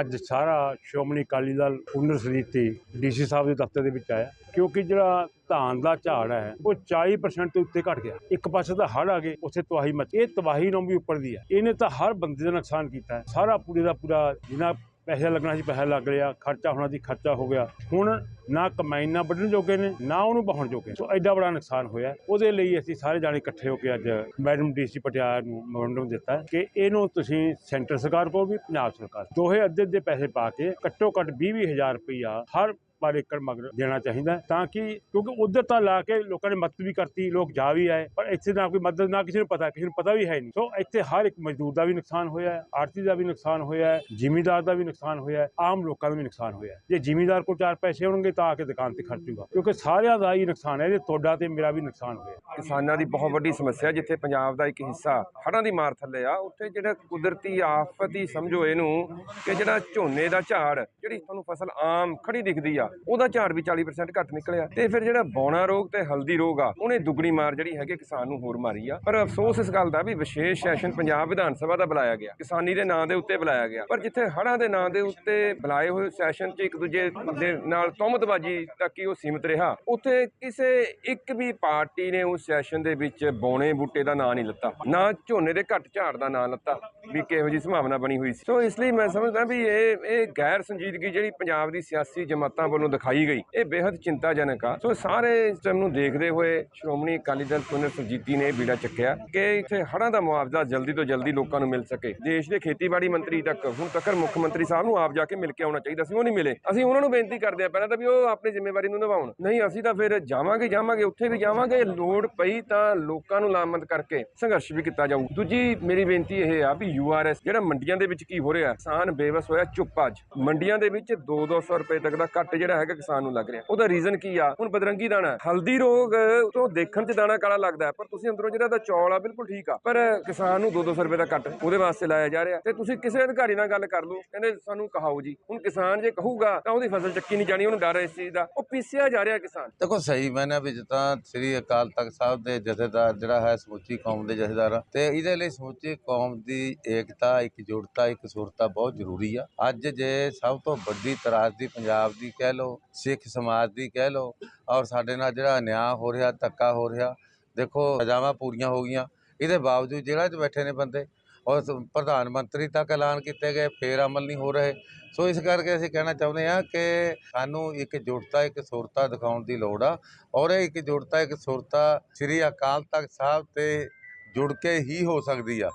ਅੱਜ ਸਾਰਾ ਸ਼੍ਰੋਮਣੀ ਅਕਾਲੀ ਦਲ ਪੁਨਰ ਸਮਿਤੀ ਡੀਸੀ ਸਾਹਿਬ ਦੇ ਦਫ਼ਤਰ ਦੇ ਵਿੱਚ ਆਇਆ। ਕਿਉਂਕਿ ਜਿਹੜਾ ਧਾਨ ਦਾ ਝਾੜ ਹੈ, ਉਹ 40% ਤੋਂ ਉੱਤੇ ਘਟ ਗਿਆ। ਇੱਕ ਪਾਸੇ ਤਾਂ ਹੜ੍ਹ ਆ ਗਏ, ਉੱਥੇ ਤਬਾਹੀ ਮਚ ਇਹ ਤਬਾਹੀ ਨੂੰ ਵੀ ਉੱਪਰ ਦੀ ਹੈ। ਇਹਨੇ ਤਾਂ ਹਰ ਬੰਦੇ ਦਾ ਨੁਕਸਾਨ ਕੀਤਾ ਸਾਰਾ ਪੂਰੇ ਦਾ ਪੂਰਾ ਜਿੰਨਾ ਪੈਸੇ ਲੱਗਣਾ ਸੀ, ਪੈਸਾ ਲੱਗ ਰਿਹਾ, ਖਰਚਾ ਹੋਣਾ ਸੀ, ਖਰਚਾ ਹੋ ਗਿਆ। ਹੁਣ ਨਾ ਕਮਾਈ, ਨਾ ਵੱਢਣ ਜੋਗੇ ਨੇ, ਨਾ ਉਹਨੂੰ ਬਹਾਉਣ ਜੋਗੇ ਸੋ ਐਡਾ ਬੜਾ ਨੁਕਸਾਨ ਹੋਇਆ। ਉਹਦੇ ਲਈ ਅਸੀਂ ਸਾਰੇ ਜਾਣੇ ਇਕੱਠੇ ਹੋ ਕੇ ਅੱਜ ਮੈਡਮ ਡੀਸੀ ਪਟਿਆਲਾ ਨੂੰ ਮੈਮੋਰੰਡਮ ਦਿੱਤਾ ਕਿ ਇਹਨੂੰ ਤੁਸੀਂ ਸੈਂਟਰ ਸਰਕਾਰ ਕੋਲ ਵੀ, ਪੰਜਾਬ ਸਰਕਾਰ ਦੋਹੇ ਅੱਧੇ ਅੱਧੇ ਪੈਸੇ ਪਾ ਕੇ ਘੱਟੋ ਘੱਟ 20 ਹਜ਼ਾਰ ਰੁਪਈਆ ਹਰ ਪਰ ਏਕੜ ਮਗਰ ਦੇਣਾ ਚਾਹੀਦਾ ਤਾਂ ਕਿ ਕਿਉਂਕਿ ਉਧਰ ਤਾਂ ਲਾ ਕੇ ਲੋਕਾਂ ਨੇ ਮਦਦ ਵੀ ਕਰਤੀ, ਲੋਕ ਜਾ ਵੀ ਆਏ, ਪਰ ਇੱਥੇ ਨਾ ਕੋਈ ਮਦਦ, ਨਾ ਕਿਸੇ ਨੂੰ ਪਤਾ, ਕਿਸੇ ਨੂੰ ਪਤਾ ਵੀ ਹੈ ਨਹੀਂ। ਸੋ ਇੱਥੇ ਹਰ ਇੱਕ ਮਜ਼ਦੂਰ ਦਾ ਵੀ ਨੁਕਸਾਨ ਹੋਇਆ ਹੈ ਆੜਤੀ ਦਾ ਵੀ ਨੁਕਸਾਨ ਹੋਇਆ ਹੈ, ਜ਼ਿਮੀਂਦਾਰ ਦਾ ਵੀ ਨੁਕਸਾਨ ਹੋਇਆ ਹੈ, ਆਮ ਲੋਕਾਂ ਦਾ ਵੀ ਨੁਕਸਾਨ ਹੋਇਆ ਹੈ। ਜੇ ਜ਼ਿਮੀਂਦਾਰ ਕੋਲ ਚਾਰ ਪੈਸੇ ਹੋਣਗੇ ਤਾਂ ਆ ਕੇ ਦੁਕਾਨ ਤੇ ਖਰਚੂਗਾ ਕਿਉਂਕਿ ਸਾਰਿਆਂ ਦਾ ਹੀ ਨੁਕਸਾਨ ਹੈ ਇਹ ਤੁਹਾਡਾ ਤੇ ਮੇਰਾ ਵੀ ਨੁਕਸਾਨ ਹੋਇਆ ਕਿਸਾਨਾਂ ਦੀ ਬਹੁਤ ਵੱਡੀ ਸਮੱਸਿਆ ਜਿੱਥੇ ਪੰਜਾਬ ਦਾ ਇੱਕ ਹਿੱਸਾ ਹੜ੍ਹਾਂ ਦੀ ਮਾਰ ਥੱਲੇ ਆ, ਉੱਥੇ ਜਿਹੜਾ ਕੁਦਰਤੀ ਆਫਤ ਹੀ ਸਮਝੋ ਇਹਨੂੰ ਕਿ ਜਿਹੜਾ ਝੋਨੇ ਦਾ ਝਾੜ, ਜਿਹੜੀ ਤੁਹਾਨੂੰ ਫਸਲ ਆਮ ਖੜੀ ਦਿਖਦੀ ਆ ਉਹਦਾ ਝਾੜ ਵੀ 40% ਘੱਟ ਨਿਕਲਿਆ। ਤੇ ਫਿਰ ਜਿਹੜਾ ਬੌਣਾ ਰੋਗ ਤੇ ਹਲਦੀ ਰੋਗ ਆ, ਉਹਨੇ ਦੁੱਗਣੀ ਮਾਰ ਜਿਹੜੀ ਹੈਗੀ ਕਿਸਾਨ ਨੂੰ ਹੋਰ ਮਾਰੀ ਆ। ਪਰ ਅਫਸੋਸ ਇਸ ਗੱਲ ਦਾ ਵੀ ਵਿਸ਼ੇਸ਼ ਸੈਸ਼ਨ ਪੰਜਾਬ ਵਿਧਾਨ ਸਭਾ ਦਾ ਬੁਲਾਇਆ ਗਿਆ। ਕਿਸਾਨੀ ਦੇ ਨਾਂ ਦੇ ਉੱਤੇ ਬੁਲਾਇਆ ਗਿਆ। ਪਰ ਜਿੱਥੇ ਹੜ੍ਹਾਂ ਦੇ ਨਾਂ ਦੇ ਉੱਤੇ ਬੁਲਾਏ ਹੋਏ ਸੈਸ਼ਨ 'ਚ ਇੱਕ ਦੂਜੇ ਦੇ ਨਾਲ ਤੁਮਤਬਾਜੀ ਤੱਕ ਹੀ ਉਹ ਸੀਮਿਤ ਰਿਹਾ, ਉੱਥੇ ਕਿਸੇ ਇੱਕ ਵੀ ਪਾਰਟੀ ਨੇ ਉਸ ਸੈਸ਼ਨ ਦੇ ਵਿੱਚ ਬੌਣੇ ਬੂਟੇ ਦਾ ਨਾਂ ਨਹੀਂ ਲੱਤਾ। ਨਾ ਝੋਨੇ ਦੇ ਘੱਟ ਝਾੜ ਦਾ ਨਾਂ ਲੱਤਾ, ਵੀ ਕਿਹੋ ਜੀ ਸੰਭਾਵਨਾ ਬਣੀ ਹੋਈ ਸੀ। ਸੋ ਇਸ ਲਈ ਮੈਂ ਸਮਝਦਾ ਵੀ ਇਹ ਇਹ ਗੈਰ ਸੰਜੀਦਗੀ ਜਿਹੜੀ ਪੰਜਾਬ ਦੀ ਸਿਆਸੀ ਜਮਾਤਾਂ ਵੱਲੋਂ ਦਿਖਾਈ ਗਈ। ਇਹ ਬੇहद ਚਿੰਤਾਜਨਕ ਆ। ਸੋ ਸਾਰੇ ਸਿਸਟਮ ਨੂੰ ਦੇਖਦੇ ਹੋਏ ਸ਼੍ਰੋਮਣੀ ਅਕਾਲੀ ਦਲ ਪੁਨਰ ਸੁਰਜੀਤੀ ਨੇ ਬੀੜਾ ਚੱਕਿਆ ਕਿ ਇੱਥੇ ਹੜ੍ਹਾਂ ਦਾ ਮੁਆਵਜ਼ਾ ਜਲਦੀ ਤੋਂ ਜਲਦੀ ਲੋਕਾਂ ਨੂੰ ਮਿਲ ਸਕੇ। ਦੇਸ਼ ਦੇ ਖੇਤੀਬਾੜੀ ਮੰਤਰੀ ਤੱਕ ਹੁਣ ਤੱਕ ਮੁੱਖ ਮੰਤਰੀ ਸਾਹਿਬ ਨੂੰ ਆਪ ਜਾ ਕੇ ਮਿਲ ਕੇ ਆਉਣਾ ਚਾਹੀਦਾ ਸੀ, ਉਹ ਨਹੀਂ ਮਿਲੇ। ਅਸੀਂ ਉਹਨਾਂ ਨੂੰ ਬੇਨਤੀ ਕਰਦੇ ਆ ਪਹਿਲਾਂ ਤਾਂ ਵੀ ਉਹ ਆਪਣੀ ਜ਼ਿੰਮੇਵਾਰੀ ਨੂੰ ਨਿਭਾਉਣ। ਨਹੀਂ, ਅਸੀਂ ਤਾਂ ਫਿਰ ਜਾਵਾਂਗੇ ਜਾਵਾਂਗੇ, ਉੱਥੇ ਵੀ ਜਾਵਾਂਗੇ। ਲੋੜ ਪਈ ਤਾਂ ਲੋਕਾਂ ਨੂੰ ਲਾਮਤ ਕਰਕੇ ਸੰਘਰਸ਼ ਵੀ ਕੀਤਾ ਜਾਊ। ਦੂਜੀ ਮੇਰੀ ਬੇਨਤੀ ਇਹ ਆ ਵੀ ਯੂਆਰਐਸ ਜਿਹੜਾ ਮੰਡੀਆਂ ਦੇ ਵਿੱਚ ਕੀ ਹੋ ਰਿਹਾ, ਕਿਸਾਨ ਬੇਵਸ ਹੋਇਆ ਚੁੱਪ ਅੱਜ। ਮੰਡੀਆਂ ਦੇ ਵਿੱਚ 2-200 ਰੁਪਏ ਤੱਕ ਦਾ ਘੱਟ ਜਿਹੜਾ ਹੈਗਾ ਕਿਸਾਨ ਨੂੰ ਲੱਗ ਰਿਹਾ। ਉਹਦਾ ਰੀਜ਼ਨ ਕੀ ਆ? ਹੁਣ ਬਦਰੰਗੀ ਦਾਣਾ ਹੈ। ਹਲਦੀ ਰੋਗ ਤੋਂ ਦੇਖਣ 'ਚ ਦਾਣਾ ਕਾਲਾ ਲੱਗਦਾ ਪਰ ਤੁਸੀਂ ਅੰਦਰੋਂ ਜਿਹੜਾ ਦਾ ਚੌਲ ਆ ਬਿਲਕੁਲ ਠੀਕ ਆ। ਪਰ ਕਿਸਾਨ ਨੂੰ 2-200 ਰੁਪਏ ਦਾ ਕੱਟ ਉਹਦੇ ਵਾਸਤੇ ਲਾਇਆ ਜਾ ਰਿਹਾ। ਤੇ ਤੁਸੀਂ ਕਿਸੇ ਅਧਿਕਾਰੀ ਨਾਲ ਗੱਲ ਕਰ ਲਓ। ਕਹਿੰਦੇ ਸਾਨੂੰ ਕਹਾਓ ਜੀ। ਹੁਣ ਕਿਸਾਨ ਜੇ ਕਹੂਗਾ ਤਾਂ ਉਹਦੀ ਫਸਲ ਚੱਕੀ ਨਹੀਂ ਜਾਣੀ ਉਹਨੂੰ ਡਰ ਇਸ ਚੀਜ਼ ਦਾ। ਉਹ ਪੀਸਿਆ ਜਾ ਰਿਹਾ ਕਿਸਾਨ। ਦੇਖੋ ਸਹੀ ਮੈਨੇ ਵਿੱਚ ਤਾਂ ਸ੍ਰੀ ਅਕਾਲ ਤਖਤ ਸਾਹਿਬ ਦੇ ਜਥੇਦਾਰ ਜਿਹੜਾ ਹੈ ਸਮੁੱਚੀ ਕੌਮ ਦੇ ਜਥੇਦਾਰ ਆ, ਤੇ ਇਹਦੇ ਲਈ ਸਮੁੱਚੀ ਕੌਮ ਦੀ ਏਕਤਾ ਇਕਜੁੱਟਤਾ ਇੱਕ ਸੁਰਤਾ ਬਹੁਤ ਜ਼ਰੂਰੀ ਆ। ਅੱਜ ਜੇ ਸਭ ਤੋਂ ਵੱਡੀ ਤਰਾਸਦੀ ਪੰਜਾਬ ਦੀ ਕਹਿ ਲਓ, ਸਿੱਖ ਸਮਾਜ ਦੀ ਕਹਿ ਲਓ, ਔਰ ਸਾਡੇ ਨਾਲ ਜਿਹੜਾ ਅਨਿਆਂ ਹੋ ਰਿਹਾ, ਧੱਕਾ ਹੋ ਰਿਹਾ, ਦੇਖੋ ਸਜ਼ਾਵਾਂ ਪੂਰੀਆਂ ਹੋ ਗਈਆਂ। ਇਹਦੇ ਬਾਵਜੂਦ ਜੇਲ੍ਹਾਂ 'ਚ ਬੈਠੇ ਨੇ ਬੰਦੇ, ਔਰ ਪ੍ਰਧਾਨ ਮੰਤਰੀ ਤੱਕ ਐਲਾਨ ਕੀਤੇ ਗਏ, ਫੇਰ ਅਮਲ ਨਹੀਂ ਹੋ ਰਹੇ। ਸੋ ਇਸ ਕਰਕੇ ਅਸੀਂ ਕਹਿਣਾ ਚਾਹੁੰਦੇ ਹਾਂ ਕਿ ਸਾਨੂੰ ਇੱਕ ਜੁੜਤਾ, ਇੱਕ ਸੁਰਤਾ ਦਿਖਾਉਣ ਦੀ ਲੋੜ ਆ, ਔਰ ਇਹ ਇੱਕ ਜੁੜਤਾ, ਇੱਕ ਸੁਰਤਾ ਸ੍ਰੀ ਅਕਾਲ ਤਖਤ ਸਾਹਿਬ ਤੇ ਜੁੜ ਕੇ ਹੀ ਹੋ ਸਕਦੀ ਆ।